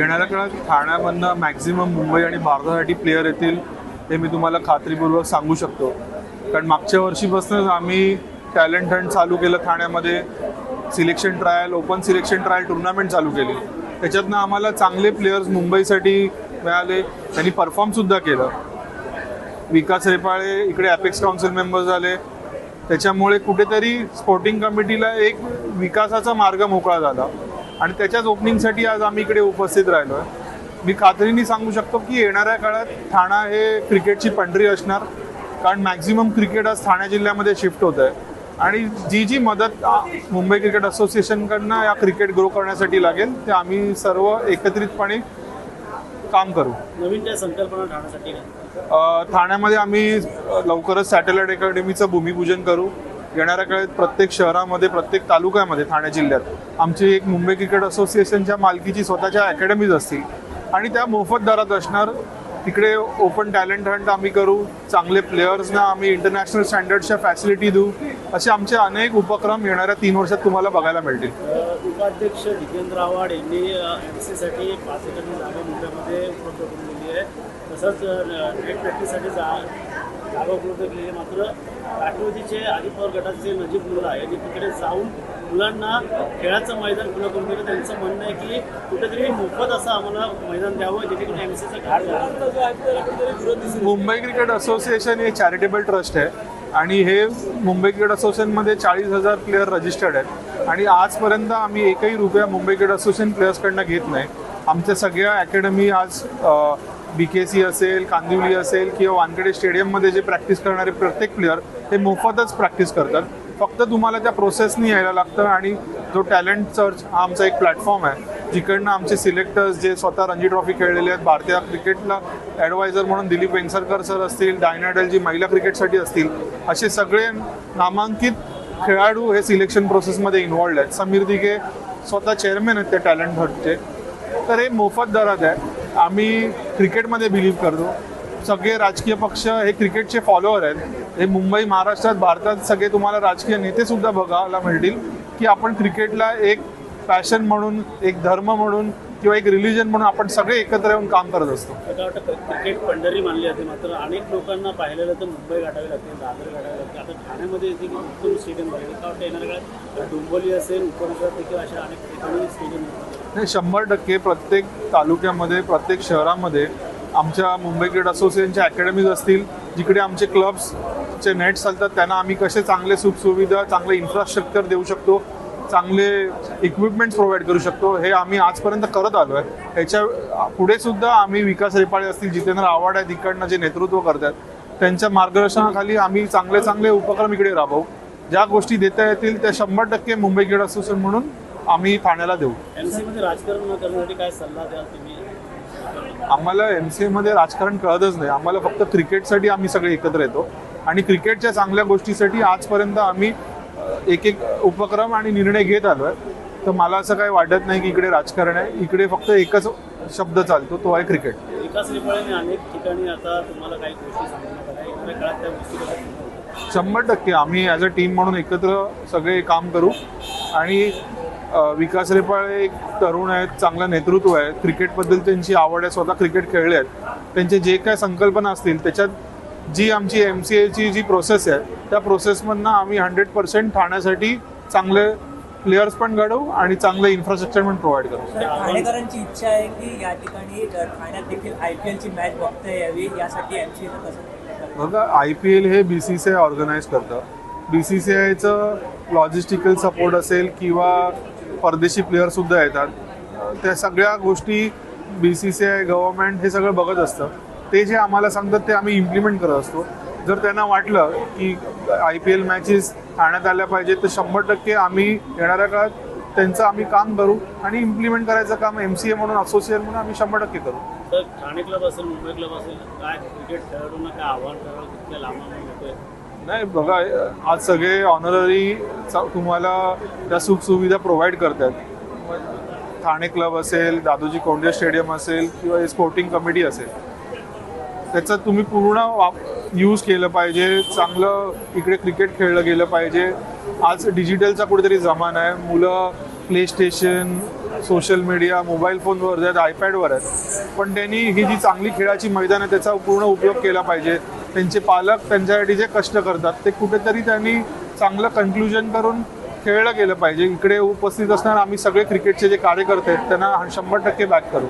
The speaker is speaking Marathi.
येणाऱ्या काळात ठाण्यामधनं मॅक्झिमम मुंबई आणि भारतासाठी प्लेयर येतील हे मी तुम्हाला खात्रीपूर्वक सांगू शकतो. कारण मागच्या वर्षीपासूनच आम्ही टॅलेंट हंट चालू केलं ठाण्यामध्ये. Selection trial open selection trial tournament चालू केली. त्याच्यातनं आम्हाला चांगले प्लेयर्स मुंबईसाठी मिळाले. त्यांनी परफॉर्मसुद्धा केलं. विकास रेपाळे इकडे अपेक्स काउन्सिल मेंबर झाले त्याच्यामुळे कुठेतरी स्पोर्टिंग कमिटीला एक विकासाचा मार्ग मोकळा झाला. आणि त्याच्याच ओपनिंगसाठी आज आम्ही इकडे उपस्थित राहिलो आहे मी खात्रीने सांगू शकतो की येणाऱ्या काळात ठाणा हे क्रिकेटची पंढरी असणार. कारण मॅक्झिमम क्रिकेट आज ठाणे जिल्ह्यामध्ये शिफ्ट होत आहे आणि जी जी मदत मुंबई क्रिकेट असोसिएशनकडनं या क्रिकेट ग्रो करण्यासाठी लागेल ते आम्ही सर्व एकत्रितपणे काम करू. नवीन काय संकल्पना ठाण्यासाठी ठाण्यामध्ये आम्ही लवकरच सॅटेलाइट अकॅडमीचं भूमिपूजन करू. येणाऱ्या काळात प्रत्येक शहरामध्ये प्रत्येक तालुक्यामध्ये ठाणे जिल्ह्यात आमची एक मुंबई क्रिकेट असोसिएशनच्या मालकीची स्वतःच्या अकॅडमीज असतील. आणि त्या मोफत दरात असणार तिकडे ओपन टॅलेंट हंट आम्ही करू चांगले प्लेयर्सना आम्ही इंटरनॅशनल स्टँडर्डच्या फॅसिलिटी देऊ असे आमचे अनेक उपक्रम येणाऱ्या तीन वर्षात तुम्हाला बघायला मिळतील. उपाध्यक्ष जितेंद्र आव्हाड यांनी एमसाठी पाच एकर जागा मुंबईमध्ये उपलब्ध करून दिली आहे. तसंच नेट प्रॅक्टिससाठी जा जागा उपलब्ध केली मात्र राष्ट्रवादीचे अजित पवार गटाचे नजीब मुलं आहे जे तिकडे जाऊन मुलांना खेळाचं मैदान खुलं करून दिलं त्यांचं म्हणणं आहे की कुठेतरी मोफत असं आम्हाला मैदान द्यावं जेणेकरून एम सीचा घाट झाला. मुंबई क्रिकेट असोसिएशन हे चॅरिटेबल ट्रस्ट आहे आणि हे मुंबई क्रिकेट असोसिएशनमध्ये चाळीस हजार प्लेयर रजिस्टर्ड आहेत. आणि आजपर्यंत आम्ही एकही रुपया मुंबई क्रिकेट असोसिएशन प्लेयर्सकडनं घेत नाही. आमच्या सगळ्या अकॅडमी आज बी के सी असेल कांदिवली असेल किंवा वानखेडे स्टेडियममध्ये जे प्रॅक्टिस करणारे प्रत्येक प्लेयर हे मोफतच प्रॅक्टिस करतात. फक्त तुम्हाला त्या प्रोसेसनी यायला लागतं आणि जो टॅलेंट सर्च हा आमचा एक प्लॅटफॉर्म आहे. जिकडनं आमचे सिलेक्टर्स जे स्वतः रणजी ट्रॉफी खेळलेले आहेत भारतीय क्रिकेटला ॲडवायझर म्हणून दिलीप वेंगसरकर सर असतील डायनाडेल जी महिला क्रिकेटसाठी असतील असे सगळे नामांकित खेळाडू हे सिलेक्शन प्रोसेसमध्ये इन्वॉल्ड आहेत. समीर दिघे स्वतः चेअरमॅन आहेत त्या टॅलेंट हटचे तर हे मोफत दरात आहे. आम्ही क्रिकेटमध्ये बिलीव्ह करतो. सगळे राजकीय पक्ष हे क्रिकेटचे फॉलोअर आहेत. हे मुंबई महाराष्ट्रात भारतात सगळे तुम्हाला राजकीय नेते सुद्धा बघायला मिळतील की आपण क्रिकेटला एक पॅशन म्हणून एक धर्म म्हणून किंवा एक रिलिजन म्हणून आपण सगळे एकत्र येऊन काम करत असतो. मला वाटतं क्रिकेट पंढरी मानली जाते. मात्र अनेक लोकांना पाहिलेलं तर मुंबई गाठावी लागते दादर गाठावी लागते. आता ठाण्यामध्ये देखील उत्तम स्टेडियम झाले. का वाटतं येणाऱ्या काळात डोंबोली असेल उपनगरात देखील अशा अनेक ठिकाणी स्टेडियम नाही शंभर टक्के प्रत्येक तालुक्यामध्ये प्रत्येक शहरामध्ये आमच्या मुंबई क्रिकेट असोसिएशनच्या अकॅडमीज असतील जिकडे आमचे क्लब्सचे नेट चालतात त्यांना आम्ही कसे चांगले सुखसुविधा चांगले इन्फ्रास्ट्रक्चर देऊ शकतो चांगले इक्विपमेंट्स प्रोव्हाइड करू शकतो. हे आम्ही आजपर्यंत करत आलो आहे. ह्याच्या पुढे सुद्धा आम्ही विकास रेपाळे असतील जितेंद्र आव्हाड आहेत इकडनं जे नेतृत्व करतात त्यांच्या मार्गदर्शनाखाली आम्ही चांगले चांगले उपक्रम इकडे राबवू. ज्या गोष्टी देता येतील त्या शंभर टक्के मुंबई क्रिकेट असोसिएशन म्हणून आम्ही ठाण्याला देऊ. आम्हाला एम सी एमध्ये राजकारण कळतच नाही. आम्हाला फक्त क्रिकेटसाठी आम्ही सगळे एकत्र येतो. आणि क्रिकेटच्या चांगल्या गोष्टीसाठी आजपर्यंत आम्ही एक एक उपक्रम आणि निर्णय घेत आलो आहे तर मला असं काही वाटत नाही की इकडे राजकारण आहे. इकडे फक्त एकच शब्द चालतो तो आहे क्रिकेट विकास रिपाळेने अनेक ठिकाणी आता तुम्हाला काही गोष्टी? शंभर टक्के. आम्ही ॲज अ टीम म्हणून एकत्र सगळे काम करू. आणि विकास रेपाळे एक तरुण आहेत चांगलं नेतृत्व आहे. क्रिकेटबद्दल त्यांची आवड आहे स्वतः क्रिकेट खेळले आहेत. त्यांचे जे काय संकल्पना असतील त्याच्यात जी आमची एम सी एची जी प्रोसेस आहे त्या प्रोसेसमधनं आम्ही हंड्रेड पर्सेंट ठाण्यासाठी चांगले प्लेयर्स पण घडवू आणि चांगलं इन्फ्रास्ट्रक्चर पण प्रोव्हाइड करू. तर ठाणेकरांची इच्छा आहे की या ठिकाणी ठाण्यात देखील आय पी एलची मॅच बघता यावी यासाठी एम सी बघा आय पी एल हे B C C I organise करतं. बी सी सी आयचं लॉजिस्टिकल सपोर्ट असेल किंवा परदेशी प्लेयरसुद्धा येतात. त्या सगळ्या गोष्टी B C C I government हे सगळं बघत असतं. ते जे आम्हाला सांगतात ते आम्ही इम्प्लिमेंट करत असतो. जर त्यांना वाटलं की आय पी एल मॅचेस ठाण्यात आल्या पाहिजेत तर शंभर टक्के आम्ही येणाऱ्या काळात त्यांचं आम्ही काम करू आणि इम्प्लिमेंट करायचं काम एम सी ए म्हणून असोसिएट म्हणून आम्ही शंभर टक्के करू. तर ठाणे क्लब असेल मुंबई क्लब असेल काय क्रिकेट खेळाडूंना काय आव्हान येतोय नाही बघा आज सगळे ऑनररी तुम्हाला त्या सुखसुविधा प्रोव्हाइड करतात. ठाणे क्लब असेल दादोजी कोंडे स्टेडियम असेल किंवा स्पोर्टिंग कमिटी असेल. त्याचा तुम्ही पूर्ण वाप यूज केलं पाहिजे चांगलं इकडे क्रिकेट खेळलं गेलं पाहिजे. आज डिजिटलचा कुठेतरी जमाना आहे. मुलं PlayStation social media mobile फोनवर आहेत आयपॅडवर आहेत. पण त्यांनी ही जी चांगली खेळाची मैदान आहे त्याचा पूर्ण उपयोग केला पाहिजे. त्यांचे पालक त्यांच्यासाठी जे कष्ट करतात ते कुठेतरी त्यांनी चांगलं कन्क्लुजन करून खेळलं गेलं पाहिजे. इकडे उपस्थित असताना आम्ही सगळे क्रिकेटचे जे कार्यकर्ते आहेत त्यांना शंभर टक्के बॅक करू.